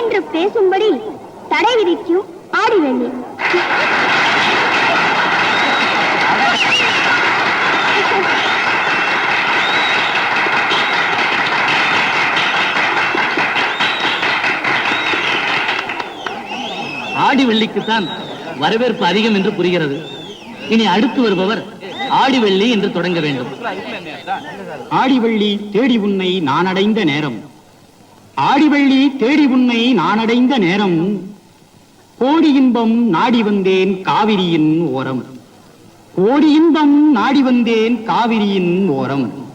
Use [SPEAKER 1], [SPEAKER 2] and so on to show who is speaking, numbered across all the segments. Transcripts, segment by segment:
[SPEAKER 1] என்று பேசும்படி தடை விதிக்கும் ஆடிவெள்ளி
[SPEAKER 2] ஆடி வெள்ளிக்குத்தான் வரவேற்பு அதிகம் என்று புரிகிறது. இனி அடுத்து வருபவர் ஆடி வெள்ளி என்று தொடங்க வேண்டும்.
[SPEAKER 3] ஆடிவள்ளி தேடி உன்னை நான் அடைந்த நேரம். ஆடிவள்ளி தேடி உன்னை நான் அடைந்த நேரம். கோடி இன்பம் நாடி வந்தேன் காவிரியின் ஓரம். கோடி இன்பம் நாடி வந்தேன் காவிரியின் ஓரம்.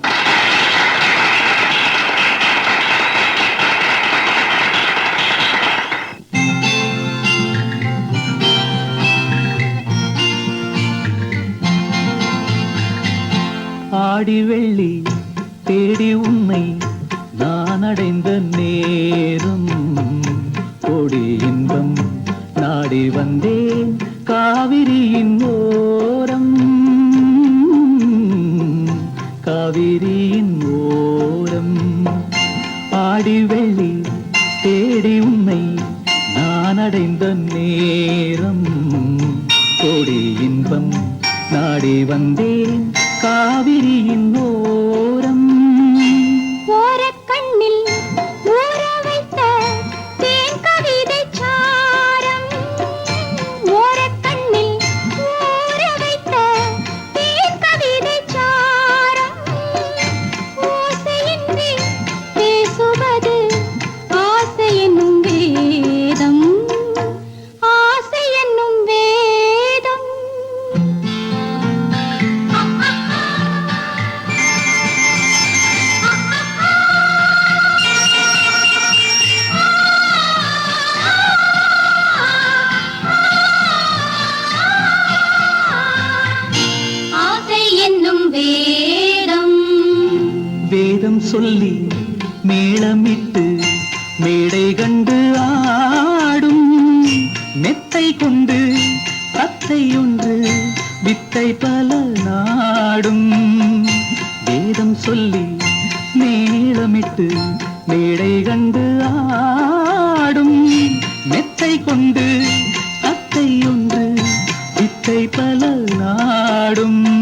[SPEAKER 2] ஆடி வெள்ளி தேடி உன்னை நான் அடைந்த நேரம். கோடி இன்பம் நாடி வந்தேன். காவிரியின் ஓரம். காவிரியின் ஓரம். ஆடி வெள்ளி தேடி உன்னை நான் அடைந்த நேரம். கொடி இன்பம் நாடி வந்தேன். காவிரியின் ஓரம். சொல்லி மேளமிட்டு மேடை கண்டு ஆடும். மெத்தை கொண்டு தத்தை ஒன்று வித்தை பல நாடும். வேதம் சொல்லி மேளமிட்டு மேடை கண்டு ஆடும். மெத்தை கொண்டு தத்தை ஒன்று வித்தை பல நாடும்.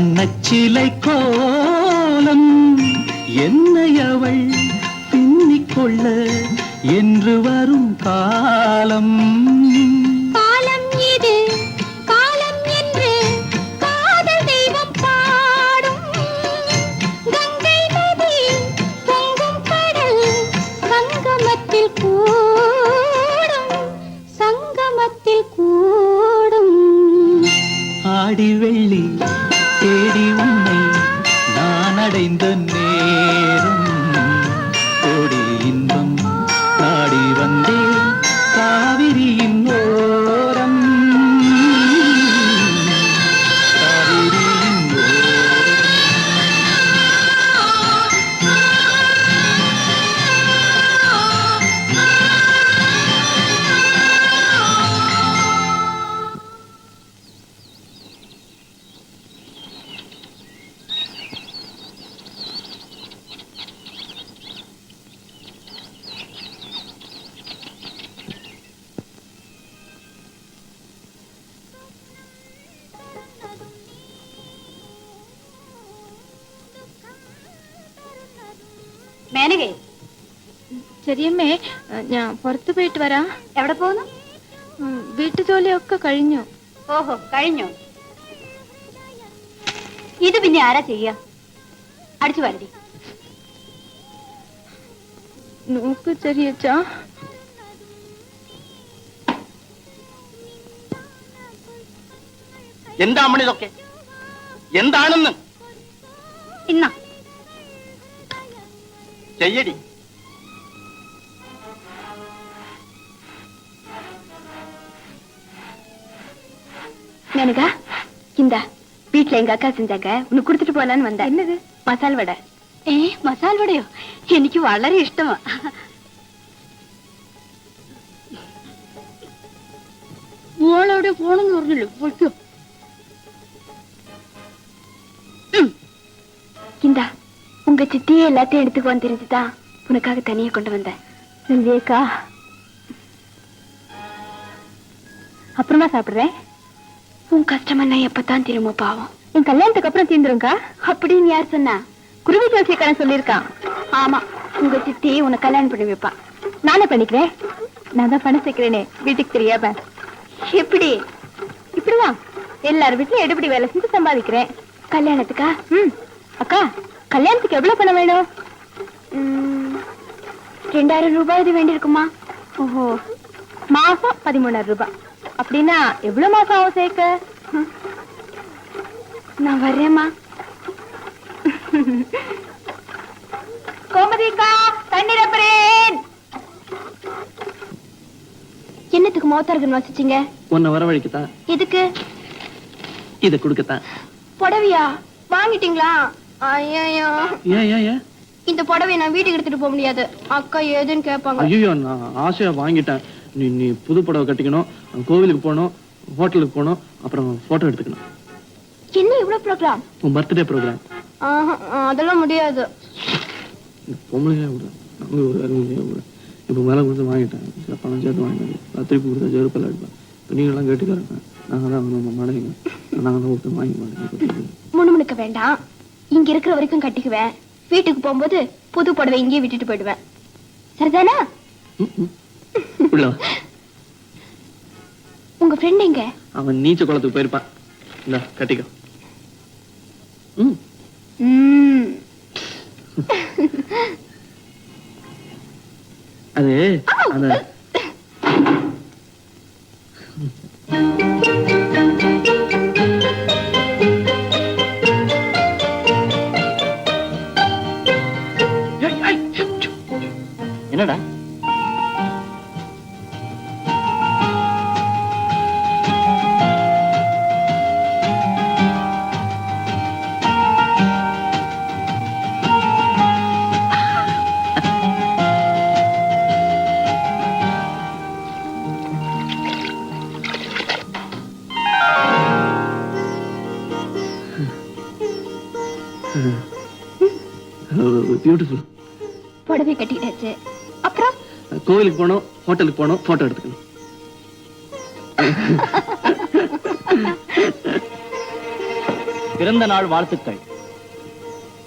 [SPEAKER 2] வண்ணச்சிலை கோலம் என்னை அவள் பின்னிக்கொள்ள என்று வரும் காலம்.
[SPEAKER 1] காலம் இது?
[SPEAKER 4] പുറത്തു പോയിട്ട് വരാം.
[SPEAKER 1] എവിടെ പോകുന്നു
[SPEAKER 4] വീട്ടുജോലിയൊക്കെ കഴിഞ്ഞു.
[SPEAKER 1] ഓഹോ കഴിഞ്ഞു. ഇത് പിന്നെ ആരാ ചെയ്യ? അടിച്ചു വരണ്ടി
[SPEAKER 4] നോക്ക് ചെറിയച്ചാ
[SPEAKER 5] എന്താ അമ്മ ഇതൊക്കെ? എന്താണെന്ന്?
[SPEAKER 6] ഇന്ന.
[SPEAKER 5] ചെയ്യടി.
[SPEAKER 6] மேனகா இந்த வீட்ல எங்க அக்கா செஞ்சாங்க உனக்கு கொடுத்துட்டு போலான்னு வந்தேன் என்னது மசால் வடை ഏ മസാല വടയോ എനിക്ക് വളരെ ഇഷ്ടമാ മോളവിടെ പോണെന്ന് പറഞ്ഞല്ലോ പൊയ്ക്കോ இந்தா உங்க சித்தியே எல்லாத்தையும் எடுத்துக்கு தெரிஞ்சுதான் உனக்காக தனியா கொண்டு வந்தேன் செஞ்சேக்கா அப்புறமா சாப்பிடுறேன் உன் கஷ்டமெல்லாம் எப்பதான் திரும்ப பாவம். என் கல்யாணத்துக்கு அப்புறம் தீந்துருங்கா அப்படின்னு யார் சொன்னா? குருவி ஜோசியக்காரன் சொல்லியிருக்கான். ஆமா உங்க சித்தி உன்னை கல்யாணம் பண்ணி வைப்பா. நானே பண்ணிக்கிறேன். நான் தான் பணம் சேர்க்கிறேனே. வீட்டுக்கு தெரியாம. எப்படி? இப்படிதான் எல்லார் வீட்லயும் எடுபடி வேலை செஞ்சு சம்பாதிக்கிறேன். கல்யாணத்துக்கா? ம். அக்கா கல்யாணத்துக்கு எவ்வளவு பணம் வேணும்? ரெண்டாயிரம் ரூபாய் இது வேண்டியிருக்குமா? ஓஹோ. மாசம் பதிமூணாயிரம் ரூபாய். அப்படின்னா எவ்வளவு மாசம் ஆகும் சேர்க்க. நான் வர்றேம்மா. கோமதிக்கா தண்ணீர் அப்புறேன் என்னத்துக்கு மோத்தார்கன் வாசிச்சீங்க?
[SPEAKER 5] உன்னை வரவழைக்கத்தான்.
[SPEAKER 6] எதுக்கு?
[SPEAKER 5] இதை கொடுக்கத்தான்.
[SPEAKER 6] புடவையா? வாங்கிட்டீங்களா? ஐயோ
[SPEAKER 5] ஏன் ஏன் ஏன்?
[SPEAKER 6] இந்த புடவைய நான் வீட்டுக்கு எடுத்துட்டு போக முடியாது. அக்கா ஏதுன்னு கேட்பாங்க.
[SPEAKER 5] ஐயோ நான் ஆசையா வாங்கிட்டேன். நீ நீ புது புடவை கட்டிக்கணும் கோவிலுக்கு போகணும் ஹோட்டலுக்கு போகணும் அப்புறம் போட்டோ எடுத்துக்கணும்.
[SPEAKER 6] என்ன இவ்வளவு ப்ரோக்ராம்
[SPEAKER 5] உன் பர்த்டே ப்ரோக்ராம்
[SPEAKER 6] அதெல்லாம் முடியாது.
[SPEAKER 5] பொம்பளைங்க இப்போ மேலே கொடுத்து வாங்கிட்டேன். சில பணம் சேர்த்து வாங்கினது நான் திருப்பி கொடுத்தா செருப்பில் அடிப்பேன் இப்போ நீங்களாம் கேட்டுக்காரங்க நாங்கள் தான் நம்ம மனைவிங்க நாங்கள் தான் ஒருத்தர் வாங்கி
[SPEAKER 6] முணுமுணுக்க வேண்டாம். இங்க இருக்கிற வரைக்கும் கட்டிக்குவேன். வீட்டுக்கு போகும்போது புது புடவை இங்கேயே விட்டுட்டு போயிடுவேன். சரிதானா?
[SPEAKER 5] உள்ள வா.
[SPEAKER 6] உங்க ஃப்ரெண்ட் எங்க?
[SPEAKER 5] அவன் நீச்சல் குளத்துக்கு போயிருப்பான். இந்த கட்டிக்கோ. அது அந்த கோவிலுக்கு போனோம் ஹோட்டலுக்கு போனோம் போட்டோ எடுத்துக்கணும். பிறந்த நாள் வாழ்த்துக்கள்.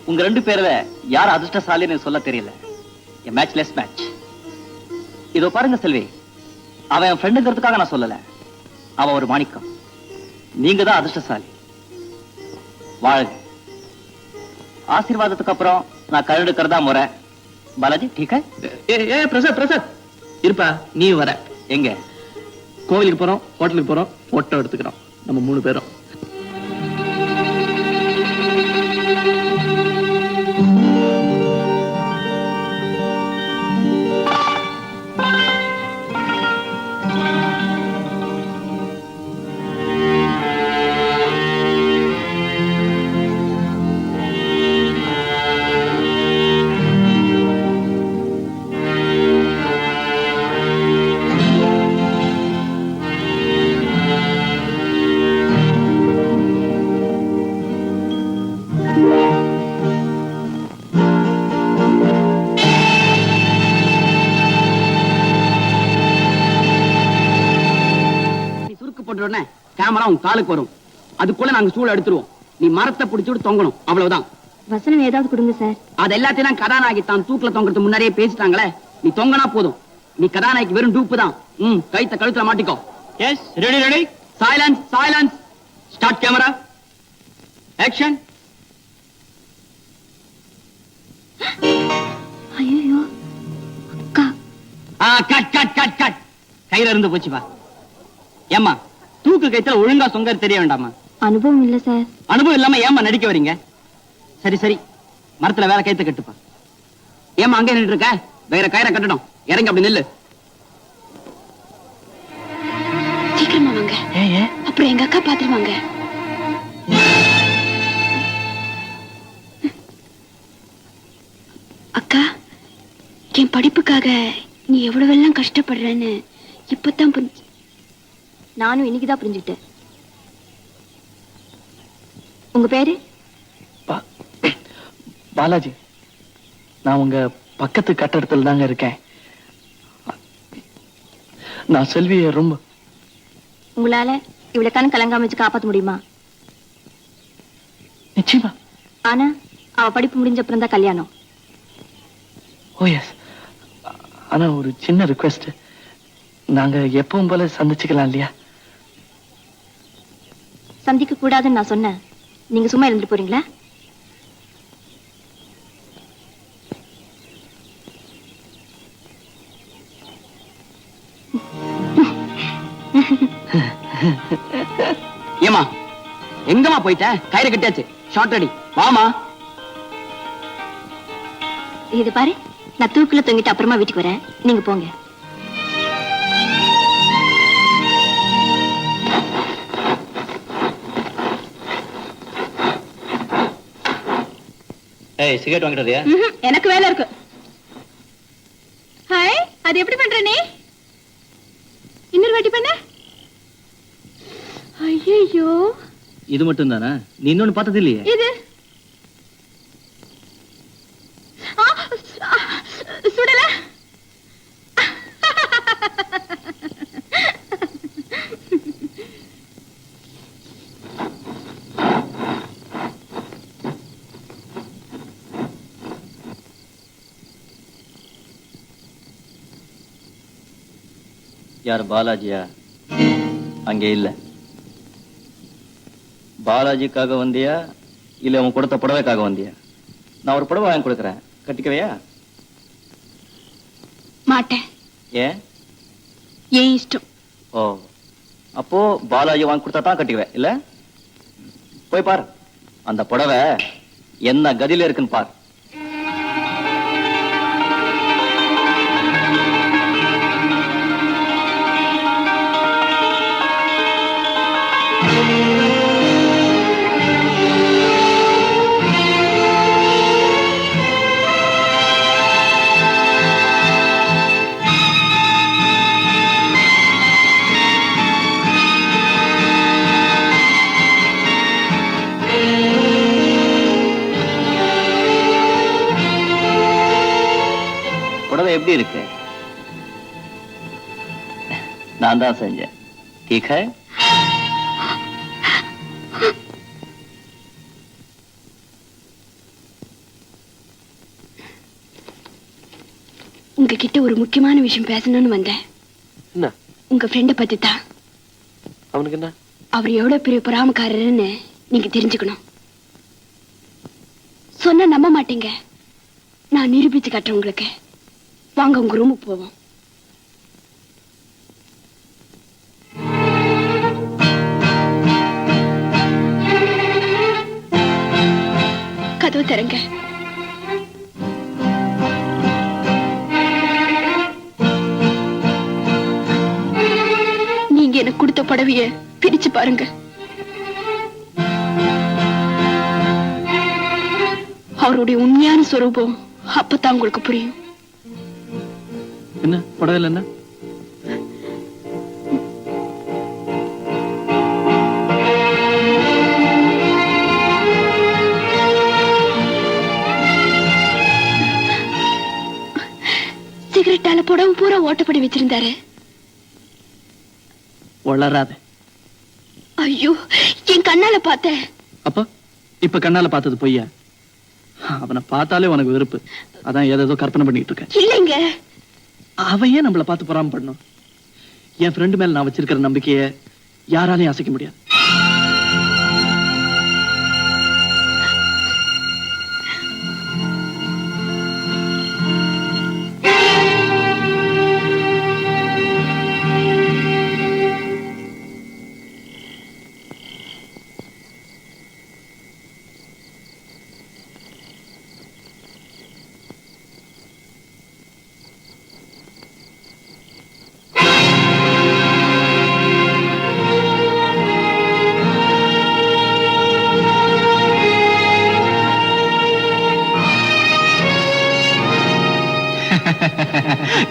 [SPEAKER 5] உங்க ரெண்டு பேர்ல யார் அதிர்ஷ்டசாலின்னு சொல்ல தெரியல? மேட்ச்லெஸ் மேட்ச் இதோ பாருங்க செல்வி அவன் என் ஃப்ரெண்டுங்கிறதுக்காக நான் சொல்லல. அவன் ஒரு மாணிக்கம். நீங்க தான் அதிர்ஷ்டசாலி. வாழ்க. ஆசீர்வாதத்துக்கு அப்புறம் நான் கழுடுக்கிறதா முறை பாலாஜி ஏ ஏ பிரசாத் பிரசாத். இருப்பா நீ வர. எங்க? கோவிலுக்கு போறோம் ஹோட்டலுக்கு போறோம் போட்டோ எடுத்துக்கிறோம். நம்ம மூணு பேரும்.
[SPEAKER 7] கேமரா உன் காலுக்கு வரும். அதுக்குள்ள நாங்க ஸ்டூல் எடுத்துருவோம். நீ மரத்தை பிடிச்சிட்டு தொங்கணும். அவ்வளவுதான்.
[SPEAKER 6] வசனம் ஏதாவது கொடுங்க சார்.
[SPEAKER 7] அது எல்லாத்தையும் தான் கதாநாயகி தான் தூக்குல தொங்குறது முன்னாடியே பேசிட்டாங்களே. நீ தொங்கனா போதும். நீ கதாநாயகி வெறும் டூப்பு தான். ம் கைத்த கழுத்துல மாட்டிக்கோ. Yes ready ready silence silence start camera action
[SPEAKER 6] ஐயோ
[SPEAKER 7] ஆ கட் கட் கட் கட் கயிறு இருந்து போச்சுப்பா ஏம்மா? தூக்கு கைத்துல ஒழுங்கா சொங்க தெரிய வேண்டாமா?
[SPEAKER 6] அனுபவம் இல்ல சார்.
[SPEAKER 7] அனுபவம் இல்லாம ஏம்மா நடிக்க வரீங்க? சரி சரி. மரத்துல வேற கயித்து கட்டுப்பா. ஏம்மா அங்கே நின்று இருக்க? வேற கயிறை கட்டணும். இறங்கி அப்படி நில்லு.
[SPEAKER 6] சீக்கிரமா வாங்க. அப்புறம் எங்க அக்கா பாத்துருவாங்க அக்கா என் படிப்புக்காக நீ எவ்வளவெல்லாம் கஷ்டப்படுறன்னு இப்பதான் புரிஞ்சு நானும் இன்னைக்குதான் புரிஞ்சுக்கிட்டேன். உங்க பேரு?
[SPEAKER 5] பா- பாலாஜி நான் உங்க பக்கத்து கட்டடத்துல தாங்க இருக்கேன். நான் செல்விய ரொம்ப
[SPEAKER 6] உங்களால இவ்வளவு கண் கலங்காம வச்சு காப்பாத்த முடியுமா?
[SPEAKER 5] நிச்சயமா.
[SPEAKER 6] ஆனா அவ படிப்பு முடிஞ்ச அப்புறம் தான் கல்யாணம்.
[SPEAKER 5] ஓ எஸ் ஆனா ஒரு சின்ன ரிக்வெஸ்ட் நாங்க எப்பவும் போல சந்திச்சுக்கலாம் இல்லையா?
[SPEAKER 6] சந்திக்க கூடாதுன்னு நான் சொன்னேன். நீங்க சும்மா இருந்துட்டு போறீங்களா?
[SPEAKER 7] ஏமா எங்கம்மா போயிட்ட? கயிறு கட்டியாச்சு. ஷார்ட் அடி. வாமா
[SPEAKER 6] இது பாரு நான் தூக்குல தொங்கிட்டு அப்புறமா வீட்டுக்கு வரேன். நீங்க போங்க.
[SPEAKER 8] ஏய் சிகரெட் வாங்கிட்டு?
[SPEAKER 4] எனக்கு வேலை இருக்கு. ஹாய் அது எப்படி பண்ற நீ? இன்னொரு வாட்டி பண்ண. ஐயோ
[SPEAKER 8] இது மட்டும் தானே நீ இன்னொன்னு பார்த்தது இல்லையே?
[SPEAKER 4] இது ஆ, ஆ, சுடல
[SPEAKER 8] யார் பாலாஜியா? அங்கே இல்ல. பாலாஜிக்காக வந்தியா? இல்ல அவன் கொடுத்த புடவைக்காக வந்தியா? நான் ஒரு புடவை வாங்கி கொடுக்குறேன். கட்டிக்கவையா?
[SPEAKER 6] மாட்டேன்.
[SPEAKER 8] ஏன்?
[SPEAKER 6] ஏன் இஷ்டம்.
[SPEAKER 8] ஓ. அப்போ பாலாஜி வாங்கி கொடுத்தா தான் கட்டிக்குவேன் இல்ல? போய் பார். அந்த புடவை என்ன கதியில இருக்குன்னு பார். எப்படி இருக்கு நான் தான் செஞ்சேன் ठीक है
[SPEAKER 6] உங்ககிட்ட ஒரு முக்கியமான விஷயம் பேசணும்னு வந்தேன்
[SPEAKER 5] என்ன
[SPEAKER 6] உங்க ஃப்ரெண்ட பத்தி தான்
[SPEAKER 5] அவனுக்கு என்ன
[SPEAKER 6] அவர் எவ்வளவு பெரிய பொறாமக்காரர்னு நீங்க தெரிஞ்சுக்கணும் சொன்னா நம்ப மாட்டீங்க நான் நிரூபிச்சு காட்டுறேன் உங்களுக்கு வாங்க உங்க ரூமுக்கு போவோம். கதவு தரங்க நீங்க எனக்கு கொடுத்த புடவைய பிரிச்சு பாருங்க. அவருடைய உண்மையான சொரூபம் அப்பதான் உங்களுக்கு புரியும்.
[SPEAKER 5] என்ன? புடவையில் என்ன?
[SPEAKER 6] சிகரெட்டால புடவை பூரா ஓட்டப்படி வச்சிருந்தாரு.
[SPEAKER 5] வளராத.
[SPEAKER 6] ஐயோ என் கண்ணால பார்த்தேன்.
[SPEAKER 5] அப்ப இப்ப கண்ணால பார்த்தது பொய்யா? அவனை பார்த்தாலே உனக்கு வெறுப்பு. அதான் ஏதேதோ கற்பனை பண்ணிட்டு இருக்க
[SPEAKER 6] இல்லைங்க.
[SPEAKER 5] அவன் ஏன் நம்மள பார்த்து பொறாம பண்ணும் என் ஃப்ரெண்டு மேல நான் வச்சிருக்கிற நம்பிக்கையை யாராலையும் அசைக்க முடியாது.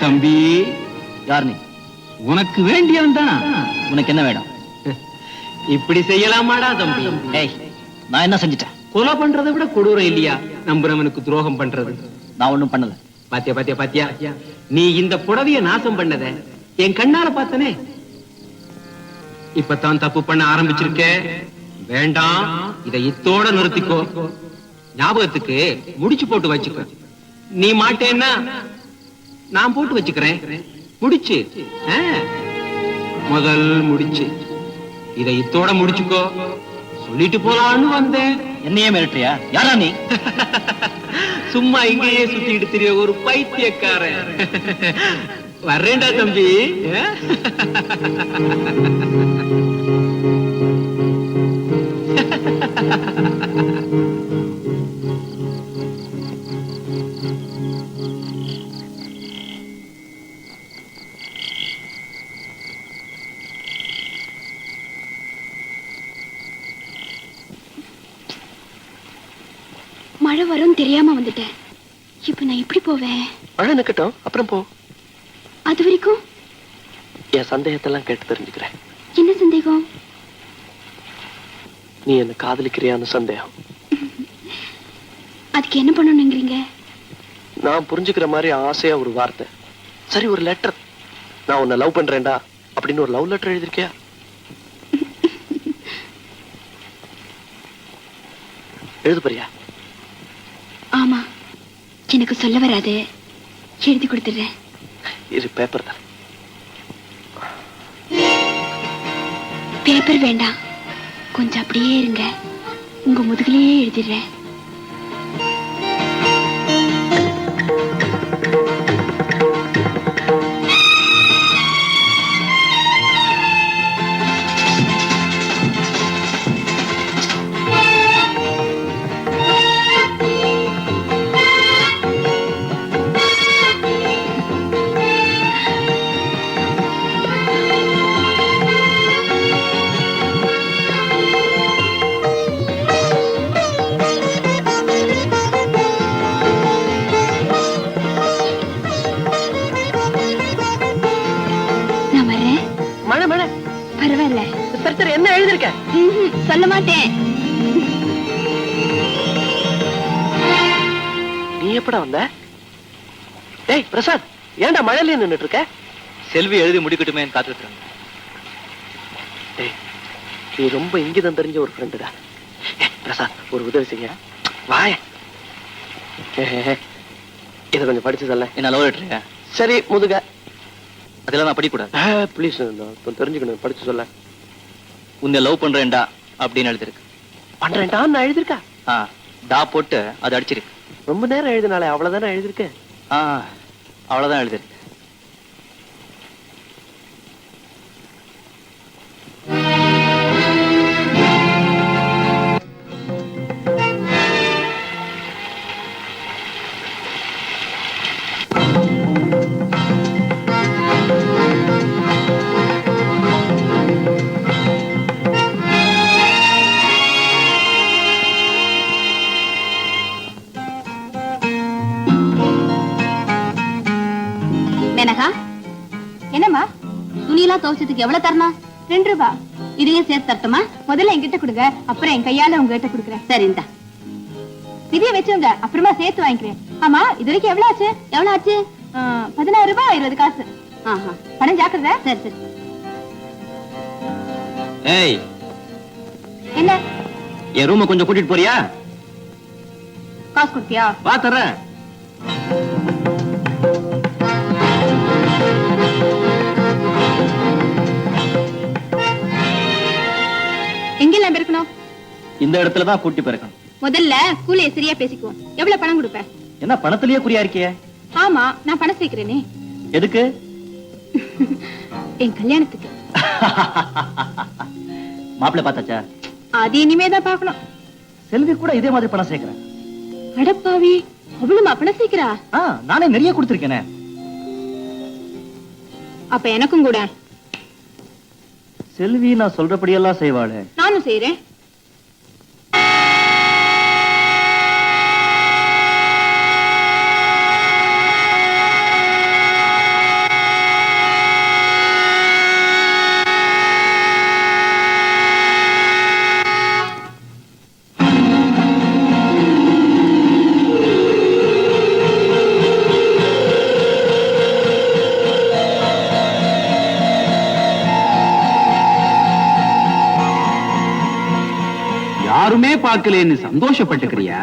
[SPEAKER 9] தம்பி.
[SPEAKER 8] யார் நீ
[SPEAKER 9] உனக்கு வேண்டியவன் தான்?
[SPEAKER 8] உனக்கு என்ன வேணும்?
[SPEAKER 9] இப்படி செய்யலாமாடா தம்பி.
[SPEAKER 8] நான் என்ன செஞ்சிட்டேன்?
[SPEAKER 9] கொலை பண்றதை விட கொடூரம் இல்லையா? நம்புறவனுக்கு துரோகம் பண்றது.
[SPEAKER 8] நான் ஒண்ணும் பண்ணல.
[SPEAKER 9] பாத்தியா பாத்தியா பாத்தியா? நீ இந்த புடவைய நாசம் பண்ணத. என் கண்ணால பார்த்தனே. இப்பதான் தப்பு பண்ண ஆரம்பிச்சிருக்க. வேண்டாம் இதை இத்தோட நிறுத்திக்கோ. ஞாபகத்துக்கு முடிச்சு போட்டு வச்சுக்கோ. நீ மாட்டேன்னா நான் போட்டு வச்சுக்கிறேன். முடிச்சு. முதல் முடிச்சு. இதை இத்தோட முடிச்சுக்கோ. சொல்லிட்டு போலான்னு வந்தேன்.
[SPEAKER 8] என்னையே மிரட்டுறியா? யாரா நீ?
[SPEAKER 9] சும்மா இங்கேயே சுத்திட்டு திரிய ஒரு பைத்தியக்காரன். வர்றேன்டா தம்பி. ஆ?
[SPEAKER 4] மழை வரும் தெரியாம வந்துட்டேன். இப்ப நான் எப்படி போவேன்?
[SPEAKER 10] மழை நிக்கட்டும். அப்புறம் போ.
[SPEAKER 4] அது வரைக்கும்?
[SPEAKER 10] என் சந்தேகத்தெல்லாம் கேட்டு தெரிஞ்சுக்கிறேன்.
[SPEAKER 4] என்ன சந்தேகம்?
[SPEAKER 10] நீ என்ன காதலிக்கிறியான்னு சந்தேகம்.
[SPEAKER 4] அதுக்கு என்ன பண்ணணுங்கிறீங்க
[SPEAKER 10] நான் புரிஞ்சுக்கிற மாதிரி ஆசையா ஒரு வார்த்தை. சரி ஒரு லெட்டர் நான் உன்னை லவ் பண்றேன்டா அப்படின்னு ஒரு லவ் லெட்டர் எழுதிருக்கியா எழுது போறியா
[SPEAKER 4] எனக்கு சொல்ல வராது. எழுதி கொடுத்துடுறேன்.
[SPEAKER 10] இது பேப்பர் தான்.
[SPEAKER 4] பேப்பர் வேண்டாம். கொஞ்சம் அப்படியே இருங்க. உங்க முதுகுலயே எழுதிடுறேன். பரவாயில்ல.
[SPEAKER 10] என்ன எழுதிருக்க?
[SPEAKER 4] சொல்ல மாட்டேன்.
[SPEAKER 10] நீ எப்படா வந்த? டேய் பிரசாத் ஏன்டா மழையில நின்னுட்டு இருக்க
[SPEAKER 8] செல்வி எழுதி முடிக்கட்டுமே காத்துட்டு இருந்தேன்.
[SPEAKER 10] டேய் நீ ரொம்ப இங்கிதம் தெரிஞ்ச ஒரு ஃப்ரெண்டுடா பிரசாத் ஒரு உதவி செய்ய. வாய. இதை கொஞ்சம் படிச்சு சொல்ல
[SPEAKER 8] என்ன லவ்
[SPEAKER 10] சரி முதுக.
[SPEAKER 8] அதெல்லாம் நான் படிக்கூடாது
[SPEAKER 10] ப்ளீஸ் தெரிஞ்சுக்கணும். படிச்சு சொல்ல
[SPEAKER 8] உன்னை லவ் பண்றேன்டா அப்படின்னு எழுதிருக்கு
[SPEAKER 10] பண்றேன்டா நான் எழுதிருக்கா
[SPEAKER 8] ஆ டா போட்டு அது அடிச்சிருக்கு.
[SPEAKER 10] ரொம்ப நேரம் எழுதினாலே அவ்வளவுதானே எழுதிருக்கேன்
[SPEAKER 8] ஆ அவ்வளவுதான் எழுதிருக்கு
[SPEAKER 4] துவைச்சதுக்கு எவ்வளவு தரணும்? ரெண்டு ரூபா. இதையும் சேர்த்து தரட்டுமா? முதல்ல என்கிட்ட கொடுங்க அப்புறம் என் கையால உங்ககிட்ட கொடுக்குறேன். சரி இந்தா. இதைய வச்சுங்க அப்புறமா சேர்த்து வாங்கிக்கிறேன். ஆமா இது வரைக்கும் எவ்வளவு ஆச்சு? எவ்வளவு ஆச்சு? பதினாறு ரூபாய் இருபது காசு. ஆஹா. பணம் ஜாக்கிரதை. சரி சரி.
[SPEAKER 8] ஏய்.
[SPEAKER 4] என்ன?
[SPEAKER 8] என் ரூமை கொஞ்சம் கூட்டிட்டு போறியா?
[SPEAKER 4] காசு கொடுத்தியா
[SPEAKER 8] வா தர்றேன்.
[SPEAKER 4] எங்கெல்லாம் இருக்கணும்
[SPEAKER 8] இந்த இடத்துல தான் கூட்டி போயிருக்கணும்
[SPEAKER 4] முதல்ல கூலிய சரியா பேசிக்குவோம். எவ்வளவு பணம் கொடுப்ப?
[SPEAKER 8] என்ன பணத்திலேயே குறியா இருக்கியே?
[SPEAKER 4] ஆமா நான் பணம் சேர்க்கிறேனே.
[SPEAKER 8] எதுக்கு?
[SPEAKER 4] என் கல்யாணத்துக்கு.
[SPEAKER 8] மாப்பிள்ளை பார்த்தாச்சா?
[SPEAKER 4] அது இனிமேதான் பார்க்கணும்.
[SPEAKER 8] செல்வி கூட இதே மாதிரி பணம் சேர்க்கிறேன்
[SPEAKER 4] அடப்பாவி அவ்வளவுமா பணம் சேர்க்கிறா?
[SPEAKER 8] நானே நிறைய கொடுத்திருக்கேனே.
[SPEAKER 4] அப்ப எனக்கும் கூட.
[SPEAKER 8] செல்வி நான் சொல்றபடியெல்லாம் செய்வாளே.
[SPEAKER 4] நானும் செய்யறேன்
[SPEAKER 9] பார்க்கலன்னு சந்தோஷப்பட்டுக்கிறியா?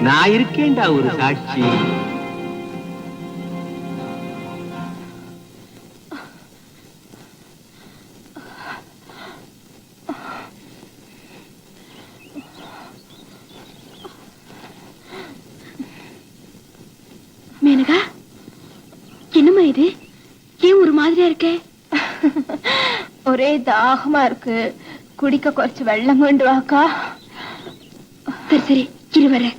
[SPEAKER 9] நான் இருக்கேன்டா ஒரு சாட்சி.
[SPEAKER 6] இருக்கே?
[SPEAKER 4] ஒரே தாகமா இருக்கு. குடிக்க குறைச்சு வெள்ளம் கொண்டு வாக்கா.
[SPEAKER 6] சரி சரி
[SPEAKER 4] இருவரேன்